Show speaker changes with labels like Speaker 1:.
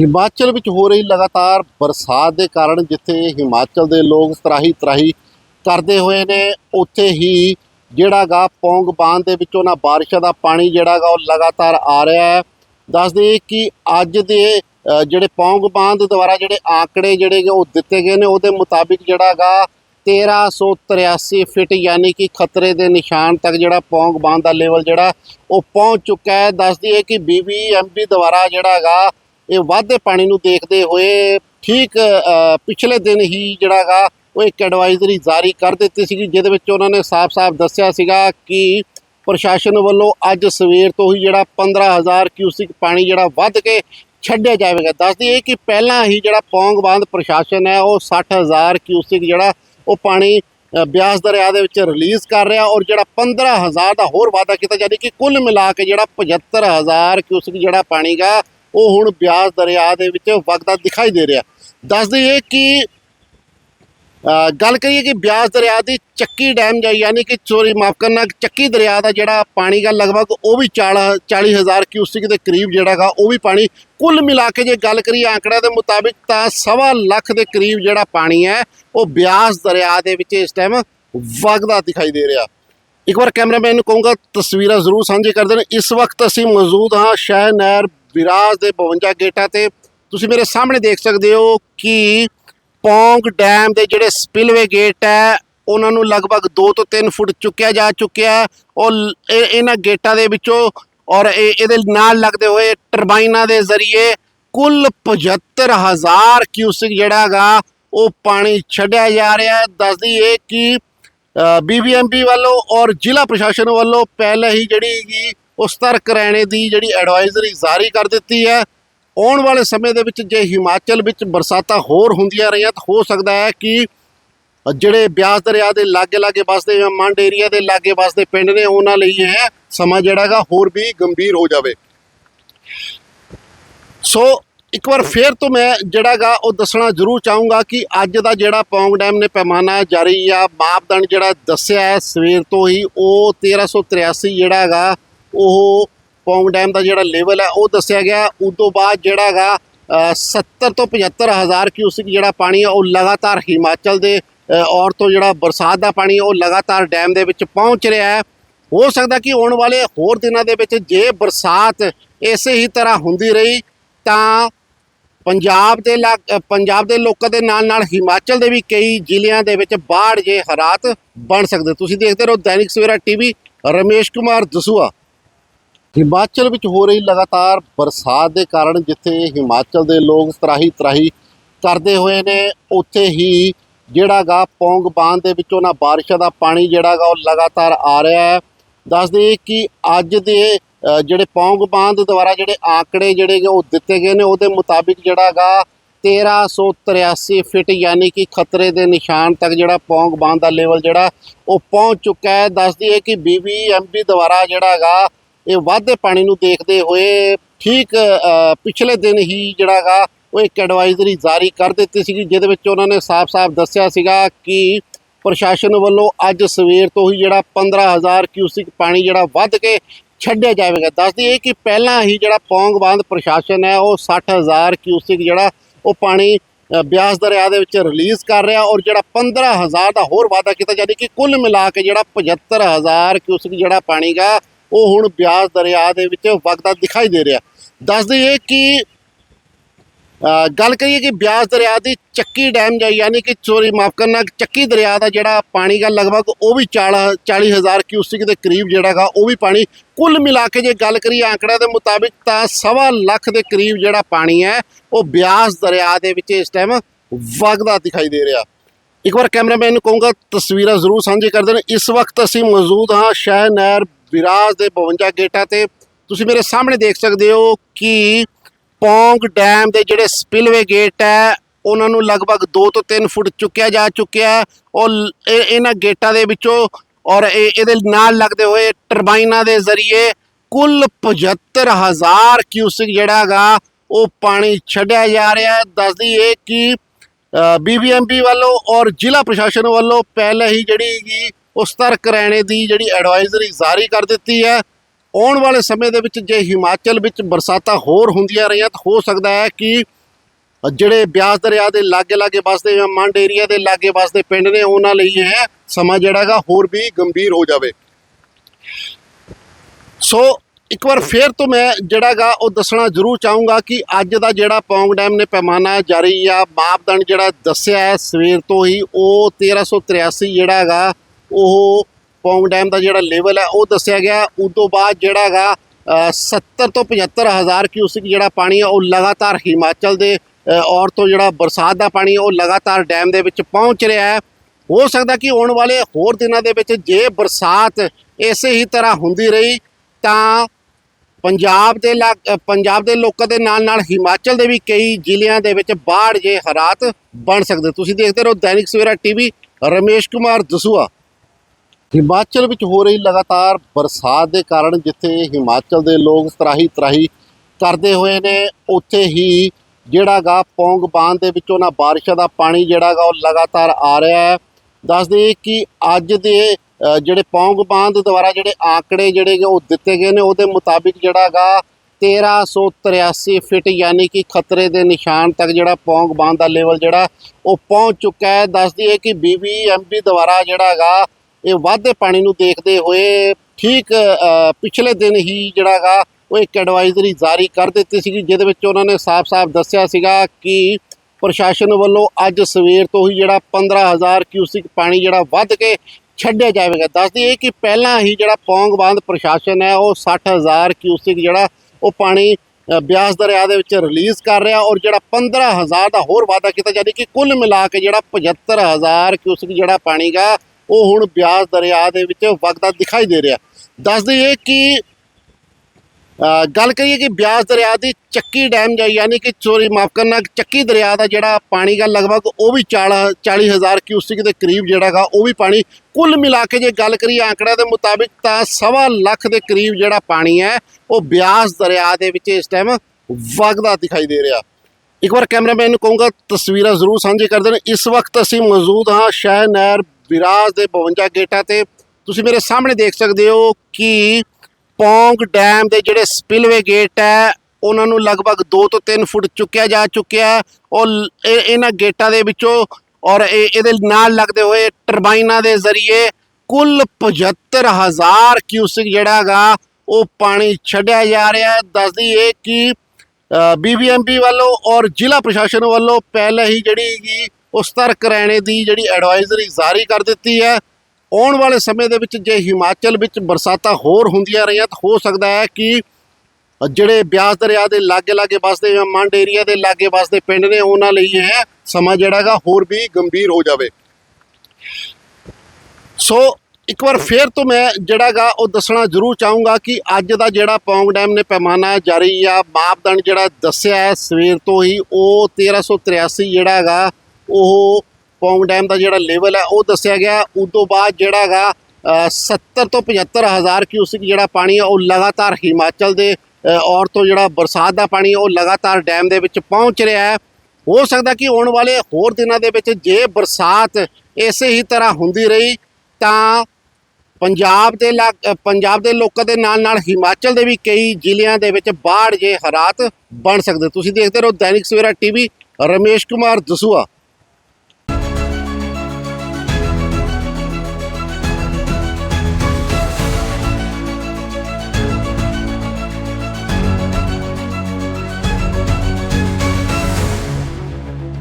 Speaker 1: ਹਿਮਾਚਲ ਵਿੱਚ ਹੋ ਰਹੀ ਲਗਾਤਾਰ ਬਰਸਾਤ ਦੇ ਕਾਰਨ ਜਿੱਥੇ ਹਿਮਾਚਲ ਦੇ ਲੋਕ ਤਰਾਹੀ ਤਰਾਹੀ ਕਰਦੇ ਹੋਏ ਨੇ, ਉੱਥੇ ਹੀ ਜਿਹੜਾ ਗਾ ਪੌਂਗ ਬਾਂਧ ਦੇ ਵਿੱਚੋਂ ਨਾ ਬਾਰਿਸ਼ਾਂ ਦਾ ਪਾਣੀ ਜਿਹੜਾ ਗਾ ਉਹ ਲਗਾਤਾਰ ਆ ਰਿਹਾ ਹੈ। ਦੱਸ ਦਈਏ ਕਿ ਅੱਜ ਦੇ ਜਿਹੜੇ ਪੌਂਗ ਬਾਂਧ ਦੁਆਰਾ ਜਿਹੜੇ ਆંકੜੇ ਜਿਹੜੇ ਉਹ ਦਿੱਤੇ ਗਏ ਨੇ, ਉਹਦੇ ਮੁਤਾਬਿਕ ਜਿਹੜਾ ਗਾ 1383 ਫਿਟ ਯਾਨੀ ਕਿ ਖਤਰੇ ਦੇ ਨਿਸ਼ਾਨ ਤੱਕ ਜਿਹੜਾ ਪੌਂਗ ਬਾਂਧ ਦਾ ਲੈਵਲ ਜਿਹੜਾ ਉਹ ਪਹੁੰਚ ਚੁੱਕਾ ਹੈ। ਦੱਸ ਦਈਏ ਕਿ ਬੀਬੀਐਮਬੀ ਦੁਆਰਾ ਜਿਹੜਾ ਗਾ ਇਹ ਵਾਧੇ ਪਾਣੀ ਨੂੰ ਦੇਖਦੇ ਹੋਏ ਠੀਕ ਪਿਛਲੇ ਦਿਨ ਹੀ ਜਿਹੜਾ ਗਾ ਉਹ ਇੱਕ ਐਡਵਾਈਜ਼ਰੀ ਜਾਰੀ ਕਰ ਦਿੱਤੀ ਸੀਗੀ, ਜਿਹਦੇ ਵਿੱਚ ਉਹਨਾਂ ਨੇ ਸਾਫ਼-ਸਾਫ਼ ਦੱਸਿਆ ਸੀਗਾ ਕਿ ਪ੍ਰਸ਼ਾਸਨ ਵੱਲੋਂ ਅੱਜ ਸਵੇਰ ਤੋਂ ਹੀ ਜਿਹੜਾ 15000 ਕਿਊਸਿਕ ਪਾਣੀ ਜਿਹੜਾ ਵੱਧ ਕੇ ਛੱਡਿਆ ਜਾਵੇਗਾ। ਦੱਸ ਦਈਏ ਕਿ ਪਹਿਲਾਂ ਹੀ ਜਿਹੜਾ ਪੌਂਗ ਬਾਂਧ ਪ੍ਰਸ਼ਾਸਨ ਹੈ, ਉਹ 60000 ਕਿਊਸਿਕ ਜਿਹੜਾ ਉਹ ਪਾਣੀ ਬਿਆਸ ਦਰਿਆ ਦੇ ਵਿੱਚ ਰਿਲੀਜ਼ ਕਰ ਰਿਹਾ ਔਰ ਜਿਹੜਾ 15000 ਦਾ ਹੋਰ ਵਾਅਦਾ ਕੀਤਾ, ਯਾਨੀ ਕਿ ਕੁੱਲ ਮਿਲਾ ਕੇ ਜਿਹੜਾ 75000 ਕਿਊਸਿਕ ਜਿਹੜਾ ਪਾਣੀ ਗਾ ਉਹ ਹੁਣ ਬਿਆਸ ਦਰਿਆ ਦੇ ਵਿੱਚ ਵਗਦਾ ਦਿਖਾਈ ਦੇ ਰਿਹਾ। ਦੱਸ ਦਈਏ ਕਿ ਗੱਲ ਕਰੀਏ ਕਿ ਬਿਆਸ ਦਰਿਆ ਦੀ ਚੱਕੀ ਡੈਮ ਜਾਂ ਯਾਨੀ ਕਿ ਚੋਰੀ ਮਾਫ ਕਰਨਾ, ਚੱਕੀ ਦਰਿਆ ਦਾ ਜਿਹੜਾ ਪਾਣੀ ਗਾ ਲਗਭਗ ਉਹ ਵੀ 40 40000 ਕਿਊਸਿਕ ਦੇ ਕਰੀਬ ਜਿਹੜਾ ਗਾ, ਉਹ ਵੀ ਪਾਣੀ ਕੁੱਲ ਮਿਲਾ ਕੇ ਜੇ ਗੱਲ ਕਰੀਏ ਆંકੜਿਆਂ ਦੇ ਮੁਤਾਬਿਕ ਤਾਂ ਸਵਾ ਲੱਖ ਦੇ ਕਰੀਬ ਜਿਹੜਾ ਪਾਣੀ ਹੈ, ਉਹ ਬਿਆਸ ਦਰਿਆ ਦੇ ਵਿੱਚ ਇਸ ਟਾਈਮ ਵਗਦਾ ਦਿਖਾਈ ਦੇ ਰਿਹਾ। ਇੱਕ ਵਾਰ ਕੈਮਰਾਮੈਨ ਨੂੰ ਕਹੂੰਗਾ, ਤਸਵੀਰਾਂ ਜ਼ਰੂਰ ਸਾਂਝੇ ਕਰ ਦੇਣ। ਇਸ ਵਕਤ ਅਸੀਂ ਮੌਜੂਦ ਹਾਂ ਸ਼ਹਿਰ ਨਹਿਰ ਵਿਰਾਜ ਦੇ 52 ਗੇਟਾਂ ਤੇ ਤੁਸੀਂ ਮੇਰੇ ਸਾਹਮਣੇ ਦੇਖ ਸਕਦੇ ਹੋ ਕਿ ਪੌਂਗ ਡੈਮ ਦੇ ਜਿਹੜੇ ਸਪਿਲਵੇ ਗੇਟ ਹੈ, ਉਹਨਾਂ ਨੂੰ ਲਗਭਗ 2 ਤੋਂ 3 ਫੁੱਟ ਚੁੱਕਿਆ ਜਾ ਚੁੱਕਿਆ ਔਰ ਇਹ- ਇਹਨਾਂ ਗੇਟਾਂ ਦੇ ਵਿੱਚੋਂ ਔਰ ਇਹ ਇਹਦੇ ਨਾਲ ਲੱਗਦੇ ਹੋਏ ਟਰਬਾਈਨਾਂ ਦੇ ਜ਼ਰੀਏ ਕੁੱਲ 75000 ਕਿਊਸਿਕ ਜਿਹੜਾ ਗਾ ਉਹ ਪਾਣੀ ਛੱਡਿਆ ਜਾ ਰਿਹਾ ਹੈ। ਦੱਸਦੀ ਇਹ ਕਿ ਬੀਬੀਐਮਬੀ ਵੱਲੋਂ ਔਰ ਜ਼ਿਲ੍ਹਾ ਪ੍ਰਸ਼ਾਸਨ ਵੱਲੋਂ ਪਹਿਲਾਂ ਹੀ ਜਿਹੜੀ ਗੀ ਉਸ ਤਰਕ ਰਹਿਣੇ ਦੀ ਜਿਹੜੀ ਐਡਵਾਈਜ਼ਰੀ ਜਾਰੀ ਕਰ ਦਿੱਤੀ ਹੈ। ਆਉਣ ਵਾਲੇ ਸਮੇਂ ਦੇ ਵਿੱਚ ਜੇ ਹਿਮਾਚਲ ਵਿੱਚ ਬਰਸਾਤਾਂ ਹੋਰ ਹੁੰਦੀਆਂ ਰਹੀਆਂ ਤਾਂ ਹੋ ਸਕਦਾ ਹੈ ਕਿ ਜਿਹੜੇ ਬਿਆਸ ਦਰਿਆ ਦੇ ਲਾਗੇ ਲਾਗੇ ਵਸਦੇ ਮੰਡ ਏਰੀਆ ਦੇ ਲਾਗੇ ਵਸਦੇ ਪਿੰਡ ਨੇ ਉਹਨਾਂ ਲਈ ਇਹ ਸਮਾਂ ਜਿਹੜਾ ਗਾ ਹੋਰ ਵੀ ਗੰਭੀਰ ਹੋ ਜਾਵੇ। ਸੋ ਇੱਕ ਵਾਰ ਫੇਰ ਤੋਂ ਮੈਂ ਜਿਹੜਾ ਗਾ ਉਹ ਦੱਸਣਾ ਜ਼ਰੂਰ ਚਾਹੂੰਗਾ ਕਿ ਅੱਜ ਦਾ ਜਿਹੜਾ ਪੌਂਗ ਡੈਮ ਨੇ ਪੈਮਾਨਾ ਜਾਰੀ ਆ। ਮਾਪਦੰਡ ਜਿਹੜਾ ਦੱਸਿਆ ਹੈ, ਸਵੇਰ ਤੋਂ ਹੀ ਉਹ 1383 ਜਿਹੜਾ ਗਾ ਉਹ ਪੌਂਗ ਡੈਮ ਦਾ ਜਿਹੜਾ ਲੈਵਲ ਹੈ ਉਹ ਦੱਸਿਆ ਗਿਆ। ਉਸ ਤੋਂ ਬਾਅਦ ਜਿਹੜਾ ਹੈਗਾ ਅ, 70 ਤੋਂ 75 ਹਜ਼ਾਰ ਕਿਊਸਿਕ ਜਿਹੜਾ ਪਾਣੀ ਹੈ ਉਹ ਲਗਾਤਾਰ ਹਿਮਾਚਲ ਦੇ ਅ, ਔਰ ਤੋਂ ਜਿਹੜਾ ਬਰਸਾਤ ਦਾ ਪਾਣੀ ਉਹ ਲਗਾਤਾਰ ਡੈਮ ਦੇ ਵਿੱਚ ਪਹੁੰਚ ਰਿਹਾ ਹੈ। ਹੋ ਸਕਦਾ ਕਿ ਆਉਣ ਵਾਲੇ ਹੋਰ ਦਿਨਾਂ ਦੇ ਵਿੱਚ ਜੇ ਬਰਸਾਤ ਇਸੇ ਹੀ ਤਰ੍ਹਾਂ ਹੁੰਦੀ ਰਹੀ ਤਾਂ ਪੰਜਾਬ ਦੇ ਇਲਾਕ- ਪੰਜਾਬ ਦੇ ਲੋਕਾਂ ਦੇ ਨਾਲ ਨਾਲ ਹਿਮਾਚਲ ਦੇ ਵੀ ਕਈ ਜ਼ਿਲ੍ਹਿਆਂ ਦੇ ਵਿੱਚ ਬਾੜ ਜੇ ਹਾਲਾਤ ਬਣ ਸਕਦੇ। ਤੁਸੀਂ ਦੇਖਦੇ ਰਹੋ ਦੈਨਿਕ ਸਵੇਰਾ ਟੀਵੀ ਰਮੇਸ਼ ਕੁਮਾਰ ਦਸੂਆ ਹਿਮਾਚਲ ਵਿੱਚ ਹੋ ਰਹੀ ਲਗਾਤਾਰ ਬਰਸਾਤ ਦੇ ਕਾਰਨ ਜਿੱਥੇ ਹਿਮਾਚਲ ਦੇ ਲੋਕ ਤਰਾਹੀ ਤਰਾਹੀ ਕਰਦੇ ਹੋਏ ਨੇ, ਉੱਥੇ ਹੀ ਜਿਹੜਾ ਗਾ ਪੌਂਗ ਬਾਂਧ ਦੇ ਵਿੱਚੋਂ ਨਾ ਬਾਰਿਸ਼ਾਂ ਦਾ ਪਾਣੀ ਜਿਹੜਾ ਗਾ ਉਹ ਲਗਾਤਾਰ ਆ ਰਿਹਾ ਹੈ। ਦੱਸ ਦਈਏ ਕਿ ਅੱਜ ਦੇ ਜਿਹੜੇ ਪੌਂਗ ਬਾਂਧ ਦੁਆਰਾ ਜਿਹੜੇ ਆંકੜੇ ਜਿਹੜੇ ਉਹ ਦਿੱਤੇ ਗਏ ਨੇ, ਉਹਦੇ ਮੁਤਾਬਿਕ ਜਿਹੜਾ ਗਾ 1383 ਫਿਟ ਯਾਨੀ ਕਿ ਖਤਰੇ ਦੇ ਨਿਸ਼ਾਨ ਤੱਕ ਜਿਹੜਾ ਪੌਂਗ ਬਾਂਧ ਦਾ ਲੈਵਲ ਜਿਹੜਾ ਉਹ ਪਹੁੰਚ ਚੁੱਕਾ ਹੈ। ਦੱਸ ਦਈਏ ਕਿ ਬੀਬੀਐਮਬੀ ਦੁਆਰਾ ਜਿਹੜਾ ਗਾ ਇਹ ਵਾਧੇ ਪਾਣੀ ਨੂੰ ਦੇਖਦੇ ਹੋਏ ਠੀਕ ਪਿਛਲੇ ਦਿਨ ਹੀ ਜਿਹੜਾ ਗਾ ਉਹ ਇੱਕ ਐਡਵਾਈਜ਼ਰੀ ਜਾਰੀ ਕਰ ਦਿੱਤੀ ਸੀਗੀ, ਜਿਹਦੇ ਵਿੱਚ ਉਹਨਾਂ ਨੇ ਸਾਫ਼-ਸਾਫ਼ ਦੱਸਿਆ ਸੀਗਾ ਕਿ ਪ੍ਰਸ਼ਾਸਨ ਵੱਲੋਂ ਅੱਜ ਸਵੇਰ ਤੋਂ ਹੀ ਜਿਹੜਾ 15000 ਕਿਊਸਿਕ ਪਾਣੀ ਜਿਹੜਾ ਵੱਧ ਕੇ ਛੱਡਿਆ ਜਾਵੇਗਾ। ਦੱਸਦੀ ਇਹ ਕਿ ਪਹਿਲਾਂ ਹੀ ਜਿਹੜਾ ਪੌਂਗ ਬਾਂਧ ਪ੍ਰਸ਼ਾਸਨ ਹੈ, ਉਹ 60000 ਕਿਊਸਿਕ ਜਿਹੜਾ ਉਹ ਪਾਣੀ ਬਿਆਸ ਦਰਿਆ ਦੇ ਵਿੱਚ ਰਿਲੀਜ਼ ਕਰ ਰਿਹਾ ਔਰ ਜਿਹੜਾ 15000 ਦਾ ਹੋਰ ਵਾਅਦਾ ਕੀਤਾ, ਯਾਨੀ ਕਿ ਕੁੱਲ ਮਿਲਾ ਕੇ ਜਿਹੜਾ 75000 ਕਿਊਸਿਕ ਜਿਹੜਾ ਪਾਣੀ ਗਾ ਉਹ ਹੁਣ ਬਿਆਸ ਦਰਿਆ ਦੇ ਵਿੱਚ ਵਗਦਾ ਦਿਖਾਈ ਦੇ ਰਿਹਾ। ਦੱਸ ਇਹ ਕਿ ਗੱਲ ਕਰੀਏ ਕਿ ਬਿਆਸ ਦਰਿਆ ਦੀ ਚੱਕੀ ਡੈਮ ਜਾਂ ਯਾਨੀ ਕਿ ਚੋਰੀ ਮਾਫ ਕਰਨਾ, ਚੱਕੀ ਦਰਿਆ ਦਾ ਜਿਹੜਾ ਪਾਣੀ ਗਾ ਲਗਭਗ ਉਹ ਵੀ 40 40000 ਕਿਊਸਿਕ ਦੇ ਕਰੀਬ ਜਿਹੜਾ ਗਾ, ਉਹ ਵੀ ਪਾਣੀ ਕੁੱਲ ਮਿਲਾ ਕੇ ਜੇ ਗੱਲ ਕਰੀਏ ਆંકੜਿਆਂ ਦੇ ਮੁਤਾਬਿਕ ਤਾਂ ਸਵਾ ਲੱਖ ਦੇ ਕਰੀਬ ਜਿਹੜਾ ਪਾਣੀ ਹੈ, ਉਹ ਬਿਆਸ ਦਰਿਆ ਦੇ ਵਿੱਚ ਇਸ ਟਾਈਮ ਵਗਦਾ ਦਿਖਾਈ ਦੇ ਰਿਹਾ। ਇੱਕ ਵਾਰ ਕੈਮਰਾਮੈਨ ਨੂੰ ਕਹੂੰਗਾ, ਤਸਵੀਰਾਂ ਜ਼ਰੂਰ ਸਾਂਝੇ ਕਰ ਦੇਣ। ਇਸ ਵਕਤ ਅਸੀਂ ਮੌਜੂਦ ਹਾਂ ਸ਼ਹਿਰ ਨਹਿਰ ਵਿਰਾਜ ਦੇ 52 ਗੇਟਾਂ ਤੇ। ਤੁਸੀਂ ਮੇਰੇ ਸਾਹਮਣੇ ਦੇਖ ਸਕਦੇ ਹੋ ਕਿ ਪੌਂਗ ਡੈਮ ਦੇ ਜਿਹੜੇ ਸਪਿਲਵੇ ਗੇਟ ਹੈ, ਉਹਨਾਂ ਨੂੰ ਲਗਭਗ 2 ਤੋਂ 3 ਫੁੱਟ ਚੁੱਕਿਆ ਜਾ ਚੁੱਕਿਆ ਹੈ। ਔਰ ਇਹ- ਇਹਨਾਂ ਗੇਟਾਂ ਦੇ ਵਿੱਚੋਂ ਔਰ ਇਹ ਇਹਦੇ ਨਾਲ ਲੱਗਦੇ ਹੋਏ ਟਰਬਾਈਨਾਂ ਦੇ ਜ਼ਰੀਏ ਕੁੱਲ 75000 ਕਿਊਸਿਕ ਜਿਹੜਾ ਹੈਗਾ ਉਹ ਪਾਣੀ ਛੱਡਿਆ ਜਾ ਰਿਹਾ ਹੈ। ਦੱਸਦੀ ਇਹ ਕਿ ਬੀਬੀਐਮਬੀ ਵੱਲੋਂ ਔਰ ਜ਼ਿਲ੍ਹਾ ਪ੍ਰਸ਼ਾਸਨ ਵੱਲੋਂ ਪਹਿਲਾਂ ਹੀ ਜਿਹੜੀ ਗੀ ਉਹ ਸਤਰਕ ਰਹਿਣੇ ਦੀ ਜਿਹੜੀ ਐਡਵਾਈਜ਼ਰੀ ਜਾਰੀ ਕਰ ਦਿੱਤੀ ਹੈ। ਆਉਣ ਵਾਲੇ ਸਮੇਂ ਦੇ ਵਿੱਚ ਜੇ ਹਿਮਾਚਲ ਵਿੱਚ ਬਰਸਾਤਾਂ ਹੋਰ ਹੁੰਦੀਆਂ ਰਹੀਆਂ ਤਾਂ ਹੋ ਸਕਦਾ ਹੈ ਕਿ ਜਿਹੜੇ ਬਿਆਸ ਦਰਿਆ ਦੇ ਲਾਗੇ ਲਾਗੇ ਵਸਦੇ ਜਾਂ ਮੰਡ ਏਰੀਆ ਦੇ ਲਾਗੇ ਵਸਦੇ ਪਿੰਡ ਨੇ ਉਹਨਾਂ ਲਈ ਇਹ ਸਮਾਂ ਜਿਹੜਾ ਹੈਗਾ ਹੋਰ ਵੀ ਗੰਭੀਰ ਹੋ ਜਾਵੇ। ਸੋ ਇੱਕ ਵਾਰ ਫੇਰ ਤੋਂ ਮੈਂ ਜਿਹੜਾਗਾ ਉਹ ਦੱਸਣਾ ਜ਼ਰੂਰ ਚਾਹੂੰਗਾ ਕਿ ਅੱਜ ਦਾ ਜਿਹੜਾ ਪੌਂਗ ਡੈਮ ਨੇ ਪੈਮਾਨਾ ਜਾਰੀ ਆ ਮਾਪਦੰਡ ਜਿਹੜਾ ਦੱਸਿਆ ਹੈ ਸਵੇਰ ਤੋਂ ਹੀ ਉਹ 1383 ਜਿਹੜਾ ਹੈਗਾ ਉਹ ਪੌਂਗ ਡੈਮ ਦਾ ਜਿਹੜਾ ਲੈਵਲ ਹੈ ਉਹ ਦੱਸਿਆ ਗਿਆ। ਉਸ ਤੋਂ ਬਾਅਦ ਜਿਹੜਾ ਹੈਗਾ ਅ, 70 ਤੋਂ 75 ਹਜ਼ਾਰ ਕਿਊਸਿਕ ਜਿਹੜਾ ਪਾਣੀ ਆ ਉਹ ਲਗਾਤਾਰ ਹਿਮਾਚਲ ਦੇ ਅ, ਔਰ ਤੋਂ ਜਿਹੜਾ ਬਰਸਾਤ ਦਾ ਪਾਣੀ ਹੈ ਉਹ ਲਗਾਤਾਰ ਡੈਮ ਦੇ ਵਿੱਚ ਪਹੁੰਚ ਰਿਹਾ ਹੈ। ਹੋ ਸਕਦਾ ਕਿ ਆਉਣ ਵਾਲੇ ਹੋਰ ਦਿਨਾਂ ਦੇ ਵਿੱਚ ਜੇ ਬਰਸਾਤ ਇਸੇ ਹੀ ਤਰ੍ਹਾਂ ਹੁੰਦੀ ਰਹੀ ਤਾਂ ਪੰਜਾਬ ਦੇ ਇਲਾਕ- ਪੰਜਾਬ ਦੇ ਲੋਕਾਂ ਦੇ ਨਾਲ ਨਾਲ ਹਿਮਾਚਲ ਦੇ ਵੀ ਕਈ ਜ਼ਿਲ੍ਹਿਆਂ ਦੇ ਵਿੱਚ ਬਾੜ ਜੇ ਹਾਲਾਤ ਬਣ ਸਕਦੇ। ਤੁਸੀਂ ਦੇਖਦੇ ਰਹੋ ਦੈਨਿਕ ਸਵੇਰਾ ਟੀਵੀ, ਰਮੇਸ਼ ਕੁਮਾਰ ਦਸੂਆ। ਹਿਮਾਚਲ ਵਿੱਚ ਹੋ ਰਹੀ ਲਗਾਤਾਰ ਬਰਸਾਤ ਦੇ ਕਾਰਨ ਜਿੱਥੇ ਹਿਮਾਚਲ ਦੇ ਲੋਕ ਤਰਾਹੀ ਤਰਾਹੀ ਕਰਦੇ ਹੋਏ ਨੇ, ਉੱਥੇ ਹੀ ਜਿਹੜਾ ਗਾ ਪੌਂਗ ਬਾਂਧ ਦੇ ਵਿੱਚੋਂ ਨਾ ਬਾਰਿਸ਼ਾਂ ਦਾ ਪਾਣੀ ਜਿਹੜਾ ਗਾ ਉਹ ਲਗਾਤਾਰ ਆ ਰਿਹਾ ਹੈ। ਦੱਸ ਦਈਏ ਕਿ ਅੱਜ ਦੇ ਜਿਹੜੇ ਪੌਂਗ ਬਾਂਧ ਦੁਆਰਾ ਜਿਹੜੇ ਆંકੜੇ ਜਿਹੜੇ ਉਹ ਦਿੱਤੇ ਗਏ ਨੇ, ਉਹਦੇ ਮੁਤਾਬਿਕ ਜਿਹੜਾ ਗਾ 1383 ਫਿਟ ਯਾਨੀ ਕਿ ਖਤਰੇ ਦੇ ਨਿਸ਼ਾਨ ਤੱਕ ਜਿਹੜਾ ਪੌਂਗ ਬਾਂਧ ਦਾ ਲੈਵਲ ਜਿਹੜਾ ਉਹ ਪਹੁੰਚ ਚੁੱਕਾ ਹੈ। ਦੱਸਦੀ ਹੈ ਕਿ ਬੀਬੀਐਮਬੀ ਦੁਆਰਾ ਜਿਹੜਾ ਗਾ ਇਹ ਵਾਧੇ ਪਾਣੀ ਨੂੰ ਦੇਖਦੇ ਹੋਏ ਠੀਕ ਪਿਛਲੇ ਦਿਨ ਹੀ ਜਿਹੜਾ ਗਾ ਉਹ ਇੱਕ ਐਡਵਾਈਜ਼ਰੀ ਜਾਰੀ ਕਰ ਦਿੱਤੀ ਸੀਗੀ, ਜਿਹਦੇ ਵਿੱਚ ਉਹਨਾਂ ਨੇ ਸਾਫ਼-ਸਾਫ਼ ਦੱਸਿਆ ਸੀਗਾ ਕਿ ਪ੍ਰਸ਼ਾਸਨ ਵੱਲੋਂ ਅੱਜ ਸਵੇਰ ਤੋਂ ਹੀ ਜਿਹੜਾ 15000 ਕਿਊਸਿਕ ਪਾਣੀ ਜਿਹੜਾ ਵੱਧ ਕੇ ਛੱਡਿਆ ਜਾਵੇਗਾ। ਦੱਸ ਦਈਏ ਕਿ ਪਹਿਲਾਂ ਹੀ ਜਿਹੜਾ ਪੌਂਗ ਬਾਂਧ ਪ੍ਰਸ਼ਾਸਨ ਹੈ, ਉਹ 60000 ਕਿਊਸਿਕ ਜਿਹੜਾ ਉਹ ਪਾਣੀ ਬਿਆਸ ਦਰਿਆ ਦੇ ਵਿੱਚ ਰਿਲੀਜ਼ ਕਰ ਰਿਹਾ ਔਰ ਜਿਹੜਾ 15000 ਦਾ ਹੋਰ ਵਾਅਦਾ ਕੀਤਾ ਜਾਨੀ ਕਿ ਕੁੱਲ ਮਿਲਾ ਕੇ ਜਿਹੜਾ 75000 ਕਿਊਸਿਕ ਜਿਹੜਾ ਪਾਣੀ ਗਾ, ਉਹ ਹੁਣ ਬਿਆਸ ਦਰਿਆ ਦੇ ਵਿੱਚ ਵਗਦਾ ਦਿਖਾਈ ਦੇ ਰਿਹਾ। ਦੱਸ ਦਈਏ ਕਿ ਗੱਲ ਕਰੀਏ ਕਿ ਬਿਆਸ ਦਰਿਆ ਦੀ ਚੱਕੀ ਡੈਮ ਜਾਂ ਯਾਨੀ ਕਿ ਸੋਰੀ, ਮਾਫ ਕਰਨਾ, ਚੱਕੀ ਦਰਿਆ ਦਾ ਜਿਹੜਾ ਪਾਣੀ ਗਾ ਲਗਭਗ ਉਹ ਵੀ 40 40000 ਕਿਊਸਿਕ ਦੇ ਕਰੀਬ ਜਿਹੜਾ ਗਾ, ਉਹ ਵੀ ਪਾਣੀ ਕੁੱਲ ਮਿਲਾ ਕੇ ਜੇ ਗੱਲ ਕਰੀਏ ਆંકੜਿਆਂ ਦੇ ਮੁਤਾਬਿਕ ਤਾਂ ਸਵਾ ਲੱਖ ਦੇ ਕਰੀਬ ਜਿਹੜਾ ਪਾਣੀ ਹੈ, ਉਹ ਬਿਆਸ ਦਰਿਆ ਦੇ ਵਿੱਚ ਇਸ ਟਾਈਮ ਵਗਦਾ ਦਿਖਾਈ ਦੇ ਰਿਹਾ। ਇੱਕ ਵਾਰ ਕੈਮਰਾਮੈਨ ਨੂੰ ਕਹੂੰਗਾ, ਤਸਵੀਰਾਂ ਜ਼ਰੂਰ ਸਾਂਝੇ ਕਰ ਦੇਣ। ਇਸ ਵਕਤ ਅਸੀਂ ਮੌਜੂਦ ਹਾਂ ਸ਼ਹਿਰ ਨਹਿਰ ਵਿਰਾਜ ਦੇ 52 ਗੇਟਾਂ ਤੇ। ਤੁਸੀਂ ਮੇਰੇ ਸਾਹਮਣੇ ਦੇਖ ਸਕਦੇ ਹੋ ਕਿ ਪੌਂਗ ਡੈਮ ਦੇ ਜਿਹੜੇ ਸਪਿਲਵੇ ਗੇਟ ਹੈ, ਉਹਨਾਂ ਨੂੰ ਲਗਭਗ 2 ਤੋਂ 3 ਫੁੱਟ ਚੁੱਕਿਆ ਜਾ ਚੁੱਕਿਆ ਹੈ। ਔਰ ਇਹ- ਇਹਨਾਂ ਗੇਟਾਂ ਦੇ ਵਿੱਚੋਂ ਔਰ ਇਹ, ਇਹਦੇ ਨਾਲ ਲੱਗਦੇ ਹੋਏ ਟਰਬਾਈਨਾਂ ਦੇ ਜ਼ਰੀਏ ਕੁੱਲ 75000 ਕਿਊਸਿਕ ਜਿਹੜਾ ਹੈਗਾ, ਉਹ ਪਾਣੀ ਛੱਡਿਆ ਜਾ ਰਿਹਾ ਹੈ। ਦੱਸਦੀ ਇਹ ਕਿ ਬੀਬੀਐਮਪੀ ਵੱਲੋਂ ਔਰ ਜ਼ਿਲ੍ਹਾ ਪ੍ਰਸ਼ਾਸਨ ਵੱਲੋਂ ਪਹਿਲਾਂ ਹੀ ਜਿਹੜੀ ਉਹ ਸਤਰਕ ਰਹਿਣੇ ਦੀ ਜਿਹੜੀ ਐਡਵਾਈਜ਼ਰੀ ਜਾਰੀ ਕਰ ਦਿੱਤੀ ਹੈ। ਆਉਣ ਵਾਲੇ ਸਮੇਂ ਦੇ ਵਿੱਚ ਜੇ ਹਿਮਾਚਲ ਵਿੱਚ ਬਰਸਾਤਾਂ ਹੋਰ ਹੁੰਦੀਆਂ ਰਹੀਆਂ ਤਾਂ ਹੋ ਸਕਦਾ ਹੈ ਕਿ ਜਿਹੜੇ ਬਿਆਸ ਦਰਿਆ ਦੇ ਲਾਗੇ ਲਾਗੇ ਵਸਦੇ ਜਾਂ ਮੰਡ ਏਰੀਆ ਦੇ ਲਾਗੇ ਵਸਦੇ ਪਿੰਡ ਨੇ ਉਹਨਾਂ ਲਈ ਇਹ ਸਮਾਂ ਜਿਹੜਾ ਗਾ ਹੋਰ ਵੀ ਗੰਭੀਰ ਹੋ ਜਾਵੇ। ਸੋ ਇੱਕ ਵਾਰ ਫੇਰ ਤੋਂ ਮੈਂ ਜਿਹੜਾ ਗਾ ਉਹ ਦੱਸਣਾ ਜ਼ਰੂਰ ਚਾਹੂੰਗਾ ਕਿ ਅੱਜ ਦਾ ਜਿਹੜਾ ਪੌਂਗ ਡੈਮ ਨੇ ਪੈਮਾਨਾ ਜਾਰੀ ਆ, ਮਾਪਦੰਡ ਜਿਹੜਾ ਦੱਸਿਆ ਸਵੇਰ ਤੋਂ ਹੀ, ਉਹ 1383 ਜਿਹੜਾ ਹੈਗਾ ਉਹ ਪੌਂਗ ਡੈਮ ਦਾ ਜਿਹੜਾ ਲੈਵਲ ਹੈ ਉਹ ਦੱਸਿਆ ਗਿਆ। ਉਸ ਤੋਂ ਬਾਅਦ ਜਿਹੜਾ ਹੈਗਾ ਅ, 70 ਤੋਂ 75 ਹਜ਼ਾਰ ਕਿਊਸਿਕ ਜਿਹੜਾ ਪਾਣੀ ਹੈ ਉਹ ਲਗਾਤਾਰ ਹਿਮਾਚਲ ਦੇ ਅ, ਔਰ ਤੋਂ ਜਿਹੜਾ ਬਰਸਾਤ ਦਾ ਪਾਣੀ ਹੈ ਉਹ ਲਗਾਤਾਰ ਡੈਮ ਦੇ ਵਿੱਚ ਪਹੁੰਚ ਰਿਹਾ ਹੈ। ਹੋ ਸਕਦਾ ਕਿ ਆਉਣ ਵਾਲੇ ਹੋਰ ਦਿਨਾਂ ਦੇ ਵਿੱਚ ਜੇ ਬਰਸਾਤ ਇਸੇ ਹੀ ਤਰ੍ਹਾਂ ਹੁੰਦੀ ਰਹੀ ਤਾਂ ਪੰਜਾਬ ਦੇ ਇਲਾਕ- ਪੰਜਾਬ ਦੇ ਲੋਕਾਂ ਦੇ ਨਾਲ ਨਾਲ ਹਿਮਾਚਲ ਦੇ ਵੀ ਕਈ ਜ਼ਿਲ੍ਹਿਆਂ ਦੇ ਵਿੱਚ ਬਾੜ ਜੇ ਹਾਲਾਤ ਬਣ ਸਕਦੇ। ਤੁਸੀਂ ਦੇਖਦੇ ਰਹੋ ਦੈਨਿਕ ਸਵੇਰਾ ਟੀਵੀ ਰਮੇਸ਼ ਕੁਮਾਰ ਦਸੂਆ